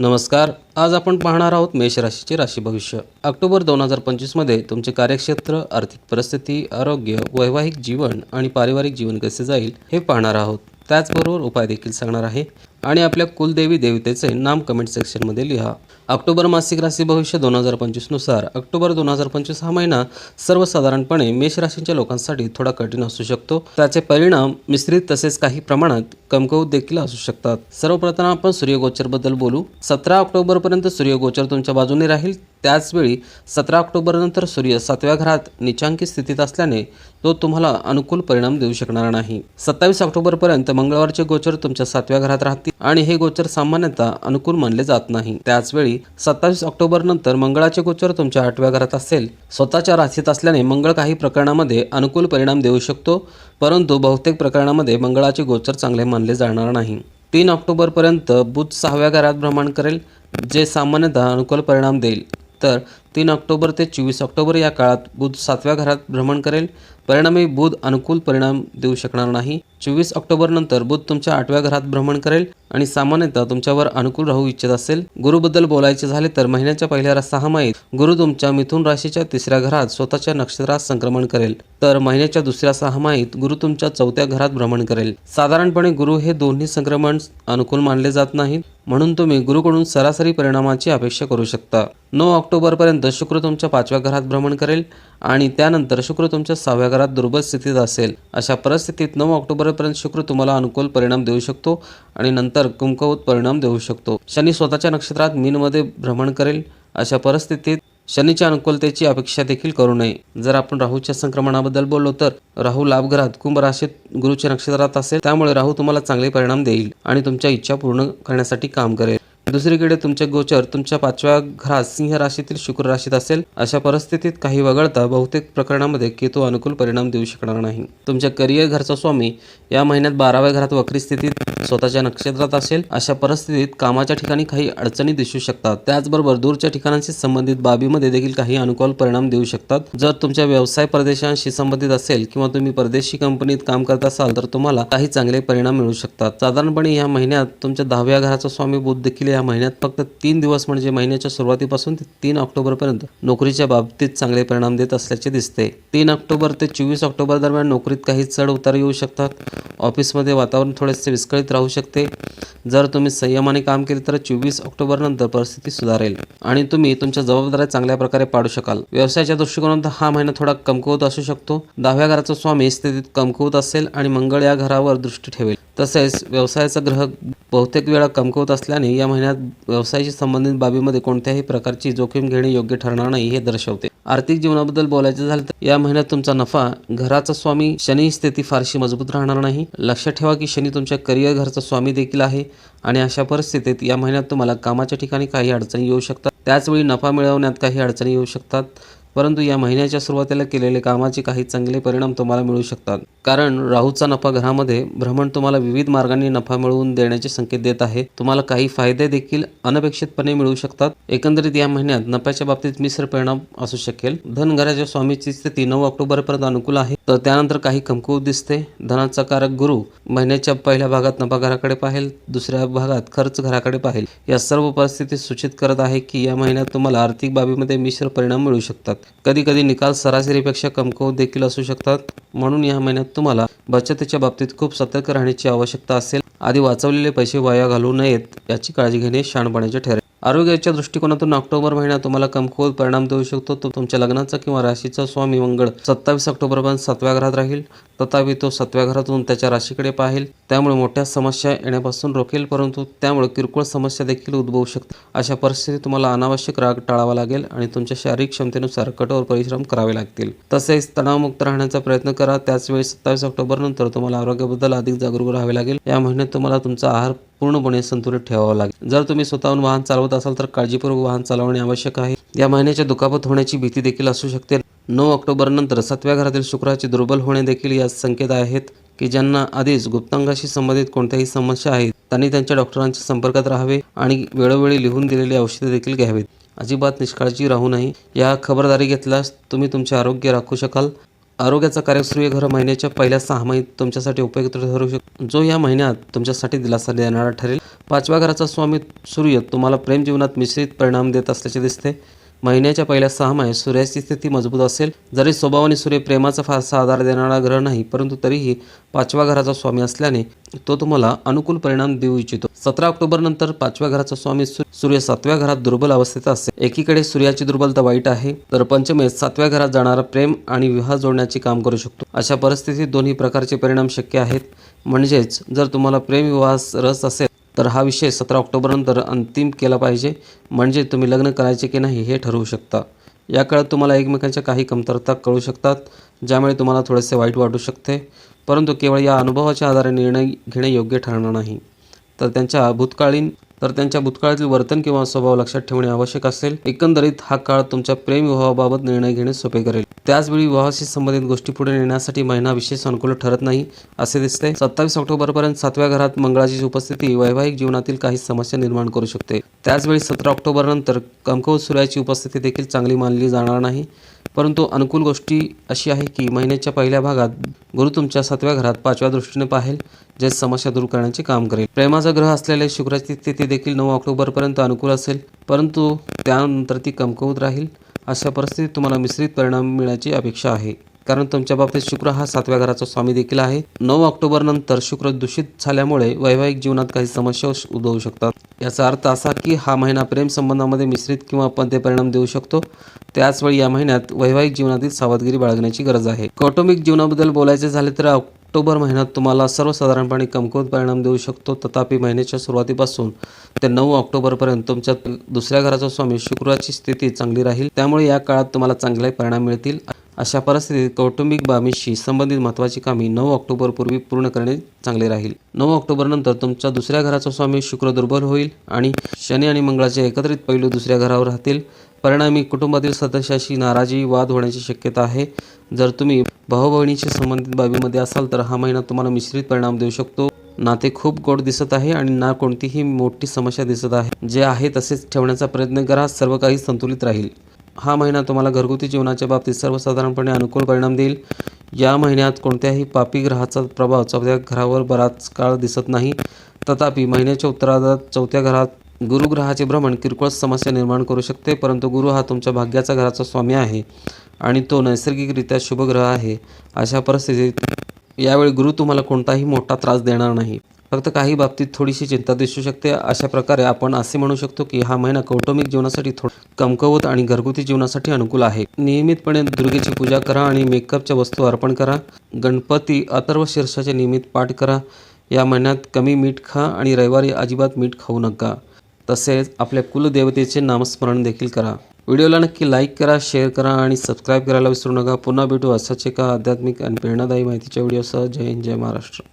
नमस्कार. आज आपण पाहणार आहोत मेष राशीचे राशी भविष्य. ऑक्टोबर दोन हजार पंचवीसमध्ये तुमचे कार्यक्षेत्र आर्थिक परिस्थिती आरोग्य वैवाहिक जीवन आणि पारिवारिक जीवन कसे जाईल हे पाहणार आहोत. त्याचबरोबर उपाय देखील सांगणार आहे. आणि आपल्या कुलदेवी देवतेचे नाम कमेंट सेक्शनमध्ये लिहा. ऑक्टोबर मासिक राशी भविष्य दोन हजार पंचवीसनुसार ऑक्टोबर दोन हजार पंचवीस हा महिना सर्वसाधारणपणे मेष राशीच्या लोकांसाठी थोडा कठीण असू शकतो. त्याचे परिणाम मिश्रित तसेच काही प्रमाणात कमकुवत देखील असू शकतात. सर्वप्रथम आपण सूर्यगोचरबद्दल बोलू. सतरा ऑक्टोबरपर्यंत सूर्यगोचर तुमच्या बाजूने राहील. त्याचवेळी सतरा ऑक्टोबरनंतर सूर्य सातव्या घरात निचांकी स्थितीत असल्याने तो तुम्हाला अनुकूल परिणाम देऊ शकणार नाही. सत्तावीस ऑक्टोबरपर्यंत मंगळवारचे गोचर तुमच्या सातव्या घरात राहतील आणि हे गोचर सामान्यतः अनुकूल मानले जात नाही. त्याचवेळी सत्तावीस ऑक्टोबर नंतर मंगळाचे गोचर तुमच्या आठव्या घरात असेल. स्वतःच्या राशीत असल्याने मंगळ काही प्रकरणामध्ये अनुकूल परिणाम देऊ शकतो परंतु बहुतेक प्रकरणामध्ये मंगळाचे गोचर चांगले मानले जाणार नाही. तीन ऑक्टोबरपर्यंत बुध सहाव्या घरात भ्रमण करेल जे सामान्यतः अनुकूल परिणाम देईल. तर तीन ऑक्टोबर ते चोवीस ऑक्टोबर या काळात बुध सातव्या घरात भ्रमण करेल. परिणामी बुध अनुकूल परिणाम देऊ शकणार नाही. चोवीस ऑक्टोबर नंतर बुध तुमच्या आठव्या घरात भ्रमण करेल आणि सामान्यतः तुमच्यावर अनुकूल राहू इच्छित असेल. गुरुबद्दल बोलायचे झाले तर महिन्याच्या पहिल्या सहामाहीत गुरु तुमच्या मिथुन राशीच्या तिसऱ्या घरात स्वतःच्या नक्षत्रात संक्रमण करेल. तर महिन्याच्या दुसऱ्या सहामाहीत गुरु तुमच्या चौथ्या घरात भ्रमण करेल. साधारणपणे गुरु हे दोन्ही संक्रमण अनुकूल मानले जात नाहीत. म्हणून तुम्ही गुरुकडून सरासरी परिणामाची अपेक्षा करू शकता. नऊ ऑक्टोबरपर्यंत शुक्र तुमच्या पाचव्या घरात भ्रमण करेल आणि त्यानंतर शुक्र तुमच्या सहाव्या घरात दुर्बल स्थितीत असेल अशा परिस्थितीत नऊ ऑक्टोबरपर्यंत शुक्र तुम्हाला अनुकूल परिणाम देऊ शकतो आणि नंतर कुंकवत परिणाम देऊ शकतो. शनी स्वतःच्या नक्षत्रात मीनमध्ये भ्रमण करेल अशा परिस्थितीत शनीच्या अनुकूलतेची अपेक्षा देखील करू नये. जर आपण राहूच्या संक्रमणाबद्दल बोललो तर राहू लाभग्रहात कुंभ राशीत गुरुच्या नक्षत्रात असेल त्यामुळे राहू तुम्हाला चांगले परिणाम देईल आणि तुमच्या इच्छा पूर्ण करण्यासाठी काम करेल. दुसरीकडे तुमचे गोचर तुमच्या पाचव्या घरात सिंह राशीतील शुक्र राशीत असेल अशा परिस्थितीत काही वगळता बहुतेक प्रकरणामध्ये केतू अनुकूल परिणाम देऊ शकणार नाही. तुमच्या करिअर घरचा स्वामी या महिन्यात बाराव्या घरात वक्री स्थितीत स्वतःच्या नक्षत्रात असेल अशा परिस्थितीत कामाच्या ठिकाणी काही अडचणी दिसू शकतात. त्याचबरोबर दूरच्या ठिकाणांशी संबंधित बाबीमध्ये देखील काही अनुकूल परिणाम देऊ शकतात. जर तुमच्या व्यवसाय परदेशांशी संबंधित असेल किंवा तुम्ही परदेशी कंपनीत काम करत असाल तर तुम्हाला काही चांगले परिणाम मिळू शकतात. साधारणपणे या महिन्यात तुमच्या दहाव्या घराचा स्वामी बुद्ध देखील या या महिन्यात फक्त तीन दिवस म्हणजे महिन्याच्या सुरुवातीपासून ते तीन ऑक्टोबरपर्यंत नोकरीच्या बाबतीत चांगले परिणाम देत असल्याचे दिसते. तीन ऑक्टोबर ते चोवीस ऑक्टोबर दरम्यान नोकरीत काही चढ उतार येऊ शकतात. ऑफिसमध्ये वातावरण थोडेसे विस्कळीत राहू शकते. जर तुम्ही संयमाने काम केले तर चोवीस ऑक्टोबरनंतर परिस्थिती सुधारेल. आणि तुम्ही तुमच्या जबाबदाऱ्या चांगल्या प्रकारे पाडू शकाल. व्यवसायाच्या दृष्टिकोनातून हा महिना थोडा कमकुवत असू शकतो. दहाव्या घराचा स्वामी स्थितीत कमकुवत असेल आणि मंगळ या घरावर दृष्टी ठेवेल. तसेच व्यवसायाचा ग्रह बहुतेक वेळा कमकवत असल्याने या महिन्यात व्यवसायाशी संबंधित बाबीमध्ये कोणत्याही प्रकारची जोखीम घेणे योग्य ठरणार नाही हे दर्शवते. आर्थिक जीवनाबद्दल बोलायचं झालं तर या महिन्यात तुमचा नफा घराचा स्वामी शनी स्थिती फारशी मजबूत राहणार नाही. लक्षात ठेवा की शनी तुमच्या करिअर घरचा स्वामी देखील आहे आणि अशा परिस्थितीत या महिन्यात तुम्हाला कामाच्या ठिकाणी काही अडचणी येऊ शकतात. त्याचवेळी नफा मिळवण्यात काही अडचणी येऊ शकतात. परंतु या महिन्याच्या सुरुवातीला केलेले कामाचे काही चांगले परिणाम तुम्हाला मिळू शकतात. कारण राहूचा नफा घरामध्ये भ्रमण तुम्हाला विविध मार्गांनी नफा मिळवून देण्याचे संकेत देत आहे. तुम्हाला काही फायदे देखील अनपेक्षितपणे मिळू शकतात. एकंदरीत या महिन्यात नफ्याच्या बाबतीत मिश्र परिणाम असू शकेल. धन घराच्या स्वामीची स्थिती नऊ ऑक्टोबरपर्यंत अनुकूल आहे. तर त्यानंतर काही कमकुवत दिसते. धनाचा कारक गुरु महिन्याच्या पहिल्या भागात नफा घराकडे पाहेल. दुसऱ्या भागात खर्च घराकडे पाहेल. या सर्व परिस्थिती सूचित करत आहे की या महिन्यात तुम्हाला आर्थिक बाबीमध्ये मिश्र परिणाम मिळू शकतात. कधी कधी निकाल सरासरीपेक्षा कमकुवत देखील असू शकतात. म्हणून या महिन्यात तुम्हाला बचतीच्या बाबतीत खूप सतर्क राहण्याची आवश्यकता असेल. आधी वाचवलेले पैसे वाया घालू नयेत याची काळजी घेणे शहाणपणाचे ठरेल. आरोग्याच्या दृष्टिकोनातून ऑक्टोबर महिना तुम्हाला कमकुवत परिणाम देऊ शकतो. तो तुमच्या लग्नाचा किंवा राशीचा स्वामी मंगळ सत्तावीस ऑक्टोबरपर्यंत सातव्या घरात राहील. तथापि तो सातव्या घरातून त्याच्या राशीकडे पाहिल. त्यामुळे मोठ्या समस्या येण्यापासून रोखेल परंतु त्यामुळे किरकोळ समस्या देखील उद्भवू शकतात. अशा परिस्थितीत तुम्हाला अनावश्यक राग टाळावा लागेल आणि तुमच्या शारीरिक क्षमतेनुसार कठोर परिश्रम करावे लागतील. तसेच तणावमुक्त राहण्याचा प्रयत्न करा. त्याचवेळी सत्तावीस ऑक्टोबर नंतर तुम्हाला आरोग्याबद्दल अधिक जागरूक राहावे लागेल. या महिन्यात तुम्हाला तुमचा आहार पूर्णपणे संतुलित ठेवावं लागेल. जर तुम्ही स्वतःहून वाहन चालवत असाल तर काळजीपूर्वक वाहन चालवणे आवश्यक आहे. या महिन्याच्या दुखापत होण्याची भीती देखील असू शकते. नऊ ऑक्टोबर नंतर सातव्या घरातील शुक्राचे दुर्बल होणे देखील या संकेत आहेत की ज्यांना आधीच गुप्तांगाशी संबंधित कोणत्याही समस्या आहेत त्यांनी त्यांच्या डॉक्टरांच्या संपर्कात राहावे आणि वेळोवेळी लिहून दिलेली औषधे देखील घ्यावीत. अजिबात निष्काळजी राहू नये. या खबरदारी घेतल्यास तुम्ही तुमचे आरोग्य राखू शकाल. आरोग्याचा कार्यसूर्य घर महिन्याच्या पहिल्या सहा महिन्यात तुमच्यासाठी उपयुक्त ठरू शकतो जो या महिन्यात तुमच्यासाठी दिलासा देणारा ठरेल. पाचव्या घराचा स्वामी सूर्य तुम्हाला प्रेम जीवनात मिश्रित परिणाम देत असल्याचे दिसते. महिन्याच्या पहिल्या सहा महिन्यात सूर्याची स्थिती मजबूत असेल. जरी स्वभावाने सूर्य प्रेमाचा फारसा आधार देणारा ग्रह नाही परंतु तरीही पाचव्या घराचा स्वामी असल्याने तो तुम्हाला अनुकूल परिणाम देऊ इच्छितो. सतरा ऑक्टोबर नंतर पाचव्या घराचा स्वामी सूर्य सातव्या घरात दुर्बल अवस्थेत असेल एकीकडे सूर्याची दुर्बलता वाईट आहे तर पंचमेत सातव्या घरात जाणारा प्रेम आणि विवाह जोडण्याचे काम करू शकतो. अशा परिस्थितीत दोन्ही प्रकारचे परिणाम शक्य आहेत. म्हणजेच जर तुम्हाला प्रेम विवाहास रस असेल तर हा विषय सतरा ऑक्टोबरनंतर अंतिम केला पाहिजे. म्हणजे तुम्ही लग्न करायचे की नाही हे ठरवू शकता. या काळात तुम्हाला एकमेकांच्या काही कमतरता कळू शकतात ज्यामुळे तुम्हाला थोडेसे वाईट वाटू शकते. परंतु केवळ या अनुभवाच्या आधारे निर्णय घेणे योग्य ठरणार नाही. तर त्यांच्या भूतकाळीन तर त्यांच्या भूतकाळातील वर्तन किंवा स्वभाव लक्षात ठेवणे आवश्यक असेल. एकंदरीत हा काळ तुमच्या प्रेम विवाहाबाबत निर्णय घेणे सोपे करेल. त्याचवेळी विवाहाशी संबंधित गोष्टी पुढे नेण्यासाठी महिना विशेष अनुकूल ठरत नाही असे दिसते. सत्तावीस ऑक्टोबरपर्यंत सातव्या घरात मंगळाची उपस्थिती वैवाहिक जीवनातील काही समस्या निर्माण करू शकते. त्याचवेळी सतरा ऑक्टोबरनंतर कमकवत सूर्याची उपस्थिती देखील चांगली मानली जाणार नाही. परंतु अनुकूल गोष्टी अशी आहे की महिन्याच्या पहिल्या भागात गुरु तुमच्या सातव्या घरात पाचव्या दृष्टीने पाहेल जे समस्या दूर करण्याचे काम करेल. प्रेमाचा ग्रह असलेल्या शुक्राची स्थिती देखील नऊ ऑक्टोबरपर्यंत अनुकूल असेल परंतु त्यानंतर ती कमकुवत राहील. अशा परिस्थितीत तुम्हाला मिश्रित परिणाम मिळण्याची अपेक्षा आहे. कारण तुमच्या बाबतीत शुक्र हा सातव्या घराचा स्वामी देखील आहे. नऊ ऑक्टोबर नंतर शुक्र दूषित झाल्यामुळे वैवाहिक जीवनात काही समस्या उद्भवू शकतात. याचा अर्थ असा की हा महिना प्रेम संबंधामध्ये मिश्रित किंवा अपंते परिणाम देऊ शकतो. त्याचवेळी या महिन्यात वैवाहिक जीवनातील सावधगिरी बाळगण्याची गरज आहे. कौटुंबिक जीवनाबद्दल बोलायचे झाले तर ऑक्टोबर महिन्यात तुम्हाला सर्वसाधारणपणे कमकुवत परिणाम देऊ शकतो. तथापि महिन्याच्या सुरुवातीपासून ते नऊ ऑक्टोबरपर्यंत तुमच्या दुसऱ्या घराचा स्वामी शुक्राची स्थिती चांगली राहील. त्यामुळे या काळात तुम्हाला चांगले परिणाम मिळतील. अशा परिस्थितीत कौटुंबिक बाबींशी संबंधित महत्त्वाची कामे नऊ ऑक्टोबरपूर्वी पूर्ण करणे चांगले राहील. नऊ ऑक्टोबरनंतर तुमच्या दुसऱ्या घराचा स्वामी शुक्र दुर्बल होईल आणि शनी आणि मंगळाचे एकत्रित पैलू दुसऱ्या घरावर राहतील. परिणामी कुटुंबातील सदस्याशी नाराजी वाद होण्याची शक्यता आहे. जर तुम्ही भाऊ बहिणीशी संबंधित बाबीमध्ये असाल तर हा महिना तुम्हाला मिश्रित परिणाम देऊ शकतो. नाते खूप गोड दिसत आहे आणि ना कोणतीही मोठी समस्या दिसत आहे. जे आहे तसेच ठेवण्याचा प्रयत्न करा. सर्व काही संतुलित राहील. हा महिना तुम्हाला घरगुती जीवनाच्या बाबतीत सर्वसाधारणपणे अनुकूल परिणाम देईल. या महिन्यात कोणत्याही पापी ग्रहाचा प्रभाव चौथ्या घरावर बराच काळ दिसत नाही. तथापि महिन्याच्या उत्तरार्धात चौथ्या घरात गुरुग्रहाचे भ्रमण किरकोळ समस्या निर्माण करू शकते परंतु गुरु हा तुमच्या भाग्याचा घराचा स्वामी आहे आणि तो नैसर्गिकरित्या शुभग्रह आहे. अशा परिस्थितीत यावेळी गुरु तुम्हाला कोणताही मोठा त्रास देणार नाही. फक्त काही बाबतीत थोडीशी चिंता दिसू शकते. अशा प्रकारे आपण असे म्हणू शकतो की हा महिना कौटुंबिक जीवनासाठी थोडं कमकवत आणि घरगुती जीवनासाठी अनुकूल आहे. नियमितपणे दुर्गेची पूजा करा आणि मेकअपच्या वस्तू अर्पण करा. गणपती अथर्व शीर्षाचे नियमित पाठ करा. या महिन्यात कमी मीठ खा आणि रविवारी अजिबात मीठ खाऊ नका. तसेच आपल्या कुलदेवतेचे नामस्मरण देखील करा. व्हिडिओला नक्की लाईक करा शेअर करा आणि सबस्क्राईब करायला विसरू नका. पुन्हा भेटू असाच एका आध्यात्मिक आणि प्रेरणादायी माहितीच्या व्हिडिओसह. जय हिंद जय महाराष्ट्र.